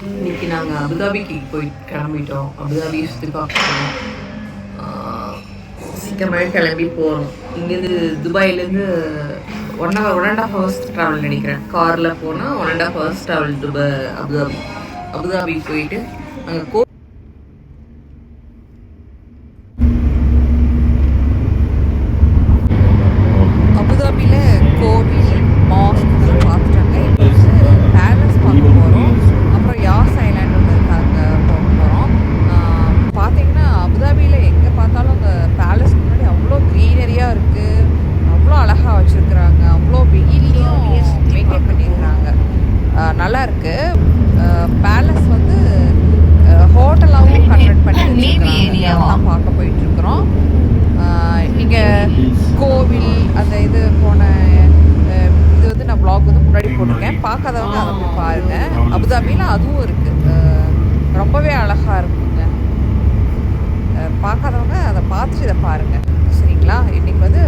இன்னைக்கு நாங்கள் அபுதாபிக்கு போய் கிளம்பிட்டோம். அபுதாபி சுற்றி பார்க்கணும் சீக்கிரமாகவே கிளம்பி போகிறோம் இங்கேருந்து துபாயிலேருந்து one hour one and half hours travel நினைக்கிறேன். காரில் போனால் one and half hours travel Dubai Abu Dhabi. Abu Dhabi போயிட்டு அங்கே கோ அபுதாபியில் கோவில் மாஸ்க் இதெல்லாம் பார்த்துட்டாங்க இப்போ வந்து பேலஸ் பார்க்க போகிறோம் அப்புறம் யாஸ் ஐலாண்ட் ஒன்று இருக்கு அங்கே போக போகிறோம் பார்த்தீங்கன்னா அபுதாபியில் எங்கே பார்த்தாலும் அந்த பேலஸ் முன்னாடி அவ்வளோ க்ரீனரியாக இருக்குது அவ்வளோ அழகாக வச்சுருக்குறாங்க அவ்வளோ வெயிலையும் மெயின்டைன் பண்ணியிருக்கிறாங்க ஆஹ் நல்லா இருக்கு பேலஸ் வந்து ஹோட்டலாகவும் கன்வெர்ட் பண்ணி வச்சிருக்காங்க. அதான் பார்க்க போயிட்டு இருக்கிறோம் இங்கே கோவில் அந்த இது போன இது வந்து நான் ப்ளாக் வந்து முன்னாடி போட்டிருக்கேன். பார்க்காதவங்க அதை போய் பாருங்க. அபுதாபியில் அதுவும் இருக்கு. ரொம்பவே அழகா இருக்குங்க. பார்க்காதவங்க அதை பார்த்துட்டு இதை பாருங்க. சரிங்களா? இன்னைக்கு வந்து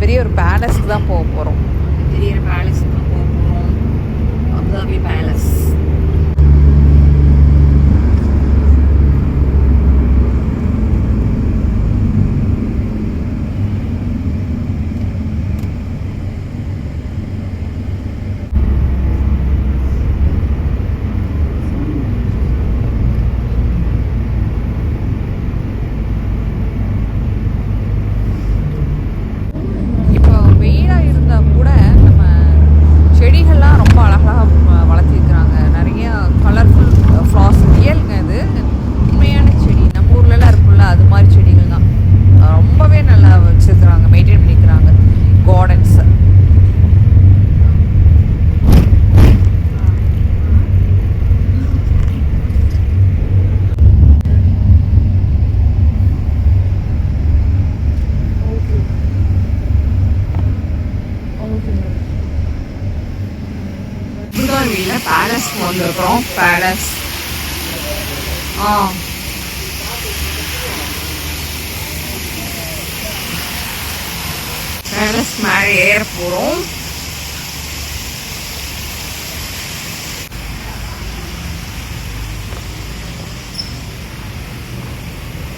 பெரிய ஒரு பேலஸ்க்கு தான் போக போகிறோம் பெரிய பேலஸ்க்கு தான் போக போகிறோம் அபுதாபி பேலஸ் இப்போ வெயிலாக இருந்தால் கூட நம்ம செடிகள்லாம் ரொம்ப அழகாக வளர்த்திருக்கிறாங்க நிறைய கலர்ஃபுல் ஃப்ளார்ஸ் ரியல்ங்க இது உண்மையான செடி நம்ம ஊர்லலாம் இருக்குல்ல அது மாதிரி செடிகள் தான் அஹ் ரொம்பவே நல்லா வச்சுருக்குறாங்க மெயின்டைன் பண்ணிக்கிறாங்க கார்டன்ஸை அபுதாபியில் பேலஸ் வந்திருக்கிறோம். பேலஸ் ஆ. பேலஸ் மேலே ஏற போகிறோம்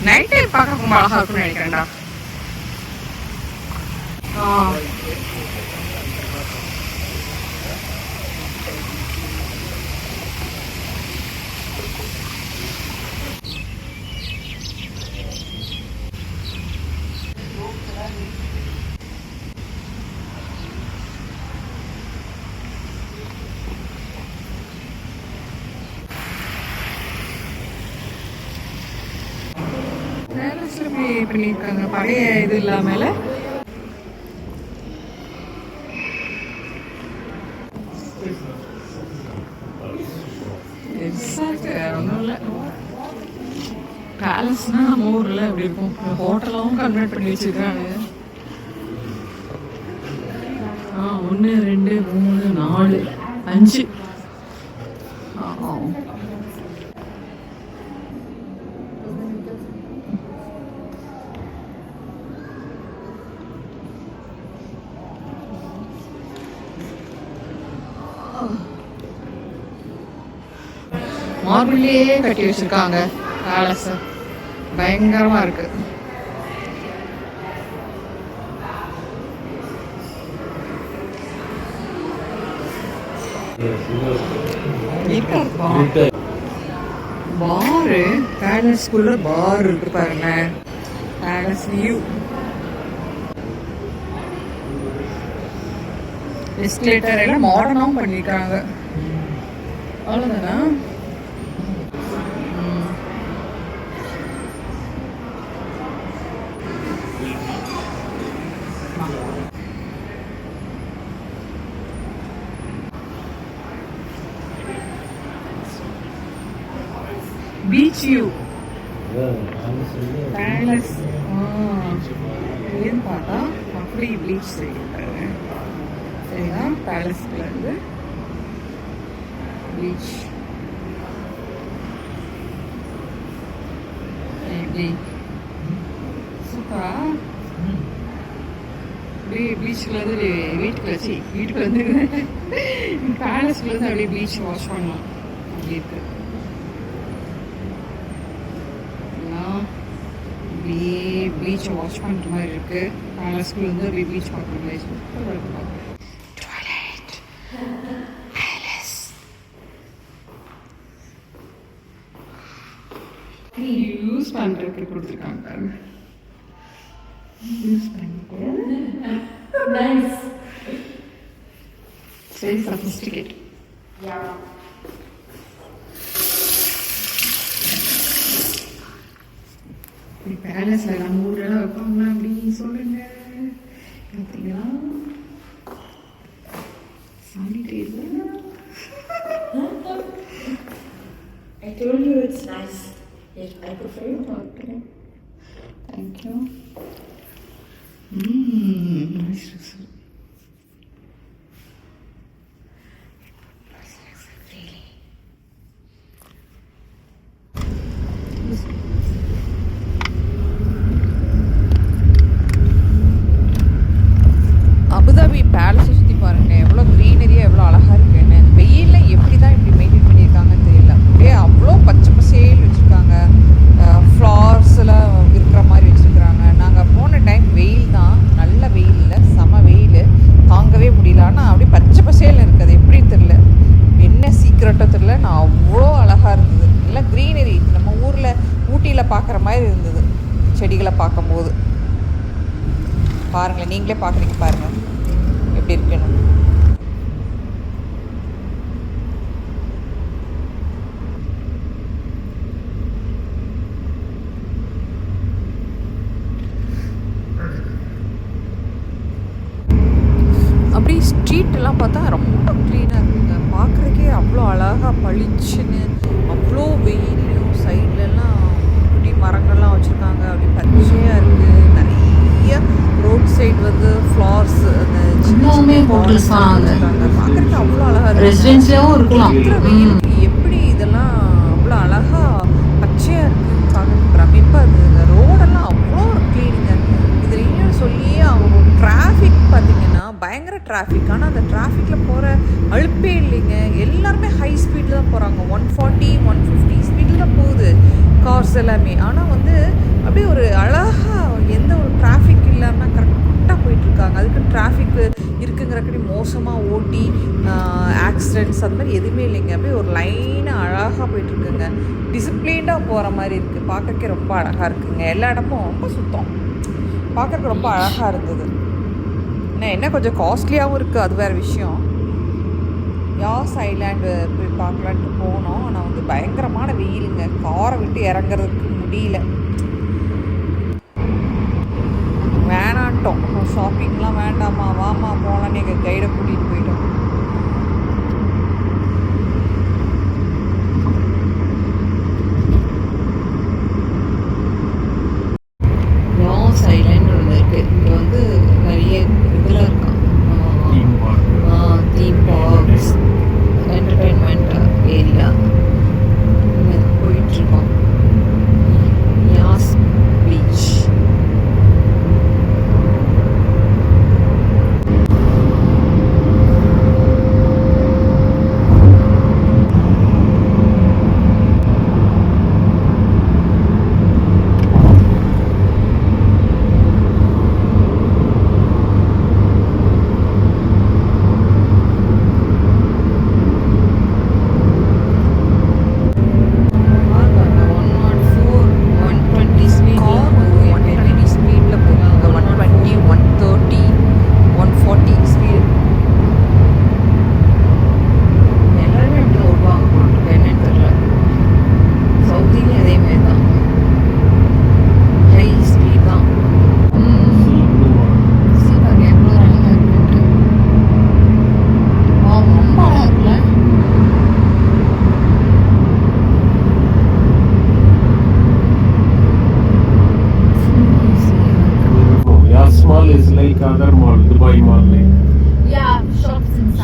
நைட் டைம் பார்க்க ரொம்ப அழகா இருக்கும்னு நினைக்கிறேன்டா. ஆ பேலஸ்ல இப்படி பண்ணியிருக்காங்க. பழைய இது இல்லாமல. ஒன்றும் இல்லை. பேலஸ்னா நம்ம ஊரில் அப்படி இருக்கும். ஹோட்டலாகவும் கன்வெர்ட் பண்ணி வச்சிருக்காங்க. ஆ ஒன்று ரெண்டு மூணு நாலு அஞ்சு ஆ மார்பிள்லேயே கட்டி வச்சிருக்காங்க. பேலஸ் பயங்கரமா இருக்கு. பாரு. பேலஸ்குள்ள பார் இருக்கு பாருங்க. பேலஸ் வியூ எஸ்கலேட்டர் எல்லாம் மாடர்னாகவும் பண்ணியிருக்காங்க அவ்வளோதானா பீச் வியூ பேலஸ் இதுன்னு பார்த்தா அப்படி பீச் சைடு சரிங்களா பேலஸ்ல இருந்து பீச் எப்படி சூப்பரா அப்படியே பீச்சுக்குள்ள இருந்து வீட்டுக்கு வச்சு வீட்டுக்கு வந்து பேலஸ்க்குள்ள இருந்து அப்படியே பீச் வாஷ் பண்ணலாம். அப்படி இருக்கு எல்லாம் அப்படியே பீச்சை வாட்ச் பண்ணுற மாதிரி இருக்கு பேலஸ்குள்ள இருந்து அப்படியே பீச் பார்க்குற மாதிரி சூப்பராக இருக்கும் Twilight. Palace. யூஸ் பண்ணுறதுக்கு கொடுத்துருக்காங்க பாருங்க யூஸ் பண்ணி Nice. சரி சஃபிஸ்டிகேட் Yeah. இப்படி பேலஸில் நம்ம ஊரெல்லாம் வைப்பாங்களா அப்படி? சொல்லுங்க. பார்த்தீங்களா table I told you it's nice. Yes, I prefer you talk to them. Thank you ம் நைஸ் அபுதாபி பேலஸை சுற்றி பாருங்களேன். எவ்வளோ க்ரீனரியாக எவ்வளோ அழகாக இருக்குன்னு. வெயிலில் எப்படி தான் இப்படி மெயின்டைன் பண்ணியிருக்காங்கன்னு தெரியல. அப்படியே அவ்வளோ பச்சை பசேல் வச்சுருக்காங்க. ஃப்ளார்ஸில் இருக்கிற மாதிரி வச்சுருக்குறாங்க. நாங்கள் போன டைம் வெயில் தான். நல்ல வெயிலில் இல்லை செம வெயில். தாங்கவே முடியல. ஆனால் அப்படியே பச்சை பசேல்னு இருக்குது. எப்படி தெரில என்ன சீக்கிரட்டோ தெரில நான் அவ்வளோ அழகாக இருந்தது. நல்லா க்ரீனரி நம்ம ஊரில் ஊட்டியில் பார்க்குற மாதிரி இருந்தது. செடிகளை பார்க்கும்போது. பாருங்களேன். நீங்களே பார்க்குறீங்க பாருங்கள் எப்படி இருக்கணும் அப்படி ஸ்ட்ரீட்டெல்லாம் பார்த்தா ரொம்ப க்ளீனாக இருக்குங்க பார்க்குறக்கே அவ்வளோ அழகாக பளிச்சுன்னு அவ்வளோ வெயிலையும் சைட்லலாம் குட்டி மரங்கள்லாம் வச்சுருக்காங்க அப்படி பச்சையாக இருக்குது நிறைய ரோட் சைடு வந்து ஃப்ளார்ஸ் அந்த சின்ன hotels தான் பார்க்குறக்கு அவ்வளோ அழகாக இருக்கு ரெசிடென்சியாவும் இருக்கலாம். எப்படி இதெல்லாம் அவ்வளோ அழகா பச்சையாக இருக்குது பார்க்க பிரமிப்பாக இருந்தது. இந்த ரோடெல்லாம் அவ்வளோ ஒரு க்ளீனுங்க இதில் இன்னும் சொல்லியே அவங்க டிராஃபிக் பார்த்தீங்கன்னா பயங்கர டிராஃபிக் ஆனால் அந்த டிராஃபிக்கில் போகிற அழுப்பே இல்லைங்க. எல்லாருமே ஹை ஸ்பீடில் தான் போகிறாங்க ஒன் ஃபார்ட்டி ஒன் ஃபிஃப்டி ஸ்பீடில் தான் போகுது கார்ஸ் எல்லாமே. ஆனால் வந்து அப்படியே ஒரு அழகாக எந்த ஒரு டிராஃபிக் இல்லாமல் கரெக்டாக போயிட்டுருக்காங்க. அதுக்கு டிராஃபிக் இருக்குங்கிறக்கடி மோசமாக ஓட்டி ஆக்சிடென்ட்ஸ் அந்த மாதிரி எதுவுமே இல்லைங்க. அப்படியே ஒரு லைனாக அழகாக போயிட்டுருக்குங்க. டிசிப்ளின்டாக போகிற மாதிரி இருக்குது பார்க்கறக்கே ரொம்ப அழகாக இருக்குங்க. எல்லா இடமும் ரொம்ப சுத்தம். பார்க்கறக்கு ரொம்ப அழகாக இருந்தது. ஏன்னா என்ன கொஞ்சம் காஸ்ட்லியாகவும் இருக்குது அது வேறு விஷயம். யாஸ் ஐலாண்டு போய் பார்க்கலான்ட்டு போனோம். ஆனால் வந்து பயங்கரமான வெயிலுங்க. காரை விட்டு இறங்குறதுக்கு முடியல. வேணான்ட்டோம் ஷாப்பிங்லாம் வேண்டாமா? வாமா போகலான்னு எங்கள் கைடை கூட்டிகிட்டு போயிட்டோம்.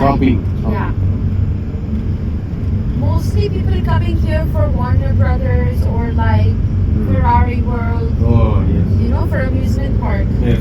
Shops inside. shopping. Yeah. Oh. Mostly people coming here for Warner Brothers or like mm. Ferrari World, Oh yes, you know, for amusement park. yes.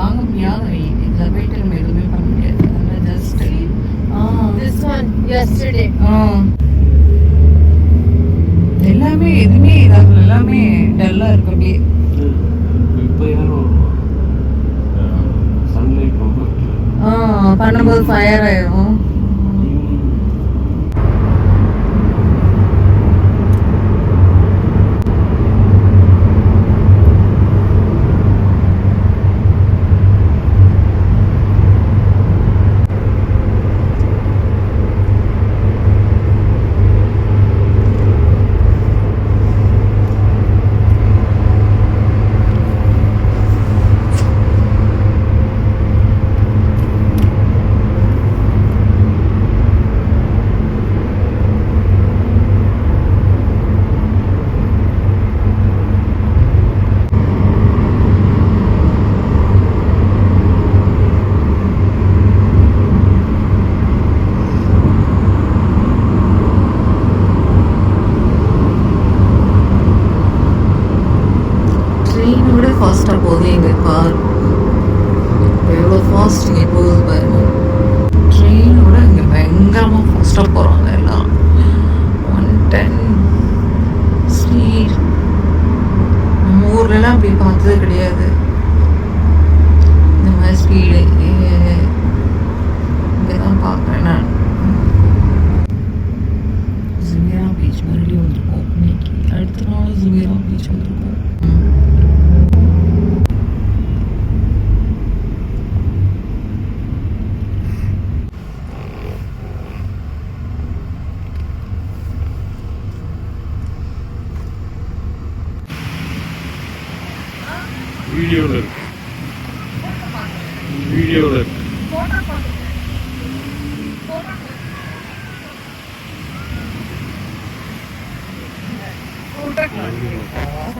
வாங்க முடியாது இதில் எதுவுமே பண்ண முடியாது. அதனால ஜஸ்ட் திஸ் ஒன் எஸ்டர்டே எல்லாமே எதுவுமே இதாகல எல்லாமே டல்லாக இருக்கு அப்படியே. இப்போ யாரும் சன்லைட் ரொம்ப பண்ணும்போது ஃபயர் ஆயிடும்